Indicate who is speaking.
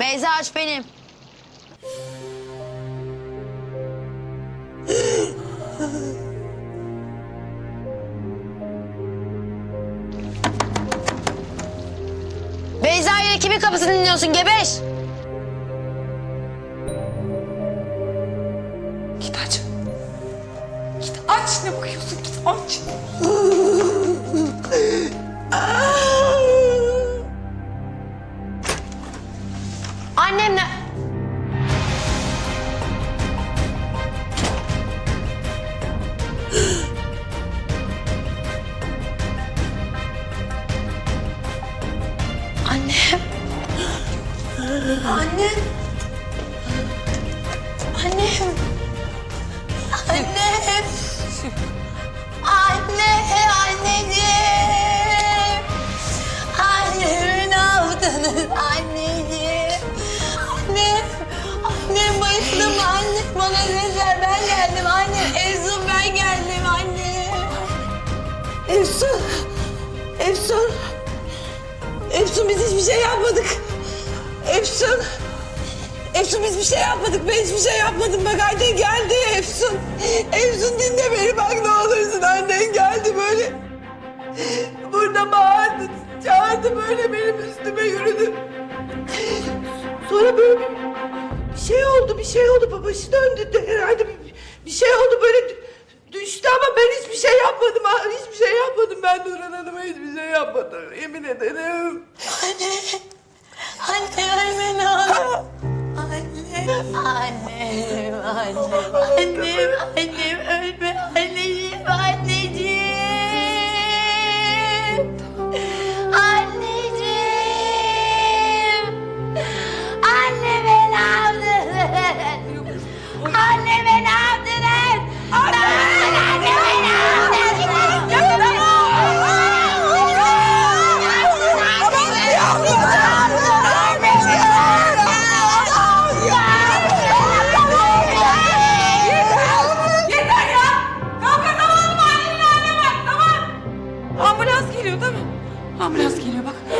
Speaker 1: Beyza aç benim. Beyza ile kimin kapısını dinliyorsun gebeş?
Speaker 2: Git aç. Git aç ne bakıyorsun git aç.
Speaker 1: Annem ne? Annem. Annem. Annem. Annem. Efsun.
Speaker 3: Efsun biz hiçbir şey yapmadık. Efsun. Efsun biz bir şey yapmadık. Ben hiçbir şey yapmadım. Bak annen geldi Efsun. Efsun dinle beni bak ne olursun. Annen geldi böyle. Burada bağırdı. Çağırdı böyle benim üstüme yürüdü. Sonra böyle bir, bir şey oldu. Bir şey oldu. Babası döndü. de Herhalde bir, bir şey oldu Ben Nurhan Hanım'a hiçbir şey yapmadım. Emin ederim. Anne. Anne ver beni anne. Anne. Annem. Annem. Annem.
Speaker 1: Annem ölme. Anneciğim. Anneciğim. Anneciğim. Anne beni aldı. Anne beni aldı. Ambulans geliyor bak.